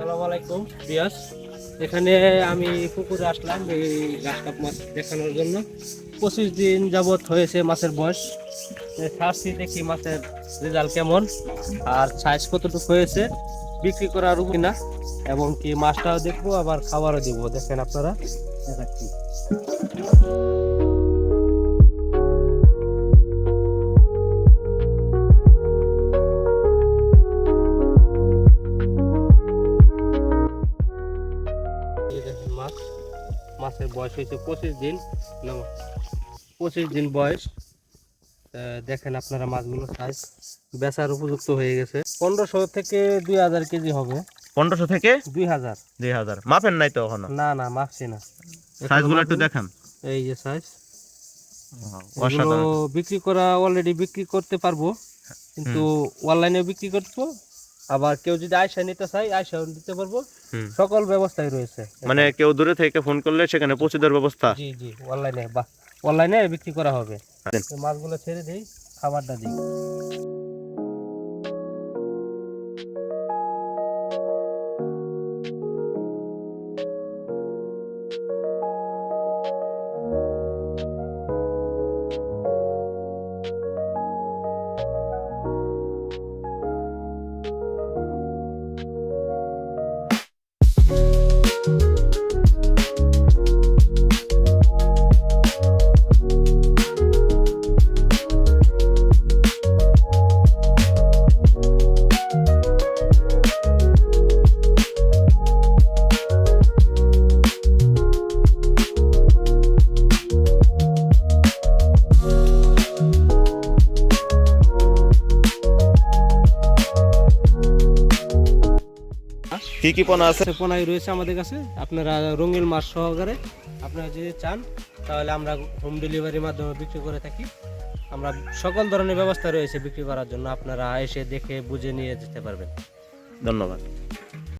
সালাম আলাইকুম রিয়াজ এখানে আমি পুকুরে আসলাম এই ঘাস কাপ মাছ দেখানোর জন্য। পঁচিশ দিন যাবত হয়েছে মাছের বয়স। ছাড়ছি দেখি মাছের রেজাল্ট কেমন। আর সাইজ কতটুকু হয়েছে, বিক্রি করার কিনা, এবং কি মাছটাও দেখব, আবার খাবারও দিব। দেখেন আপনারা। দেখাচ্ছি। মাছের বয়স হয়েছে পঁচিশ দিন। পঁচিশ দিন বয়স। দেখেন আপনারা মাছগুলো সাইজ বেচার উপযুক্ত হয়ে গেছে। পনেরোশো থেকে দুই হাজার কেজি হবে। পনেরোশো থেকে দুই হাজার। দুই হাজার। মাপেন নাই তো এখনও? না না মাপছি না। সাইজগুলো একটু দেখান। এই যে সাইজ বিক্রি করা অলরেডি বিক্রি করতে পারব। কিন্তু অনলাইনে বিক্রি করব আবার কেউ যদি আয়সা নিতে চাই আয়সাও দিতে পারব। সকল ব্যবস্থাই রয়েছে। মানে কেউ দূরে থেকে ফোন করলে সেখানে পৌঁছে দেওয়ার ব্যবস্থা? জি জি অনলাইনে বা অনলাইনে বিক্রি করা হবে। দেন। মাছগুলো ছেড়ে দিই খাবারটা দিই। কি কি পোনা আছে? পোনাই রয়েছে আমাদের কাছে। আপনারা রঙিন মাছ সহকারে আপনারা যদি চান তাহলে আমরা হোম ডেলিভারির মাধ্যমে বিক্রি করে থাকি। আমরা সকল ধরনের ব্যবস্থা রয়েছে বিক্রি করার জন্য। আপনারা এসে দেখে বুঝে নিয়ে যেতে পারবেন। ধন্যবাদ।